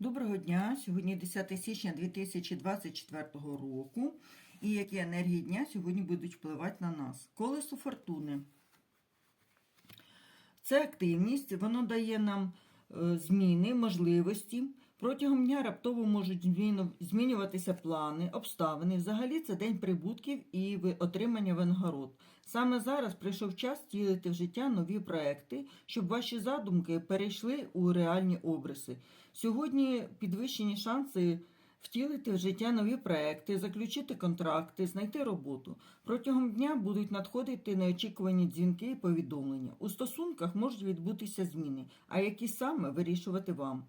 Доброго дня! Сьогодні 10 січня 2024 року. І які енергії дня сьогодні будуть впливати на нас? Колесо фортуни. Це активність, воно дає нам е, зміни, можливості. Протягом дня раптово можуть змінюватися плани, обставини. Взагалі це день прибутків і отримання винагород. Саме зараз прийшов час втілити в життя нові проекти, щоб ваші задумки перейшли у реальні обриси. Сьогодні підвищені шанси втілити в життя нові проекти, заключити контракти, знайти роботу. Протягом дня будуть надходити неочікувані дзвінки і повідомлення. У стосунках можуть відбутися зміни, а які саме вирішувати вам.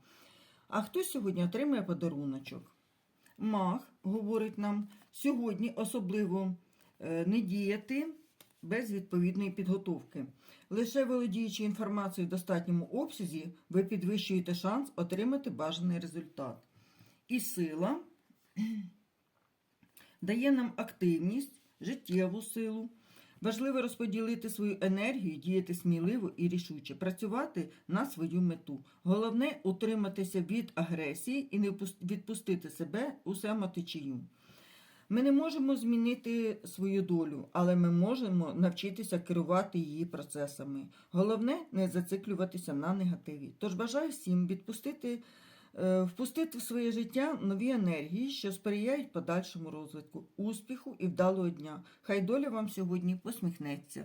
А хто сьогодні отримає подаруночок? Мах говорить нам сьогодні особливо е, не діяти без відповідної підготовки. Лише володіючи інформацією в достатньому обсязі, ви підвищуєте шанс отримати бажаний результат. І сила дає нам активність, життєву силу. Важливо розподілити свою енергію, діяти сміливо і рішуче, працювати на свою мету. Головне утриматися від агресії і не відпустити себе у самотечію. Ми не можемо змінити свою долю, але ми можемо навчитися керувати її процесами. Головне не зациклюватися на негативі. Тож бажаю всім відпустити, впустити в своє життя нові енергії, що сприяють подальшому розвитку, успіху і вдалого дня. Хай доля вам сьогодні посміхнеться.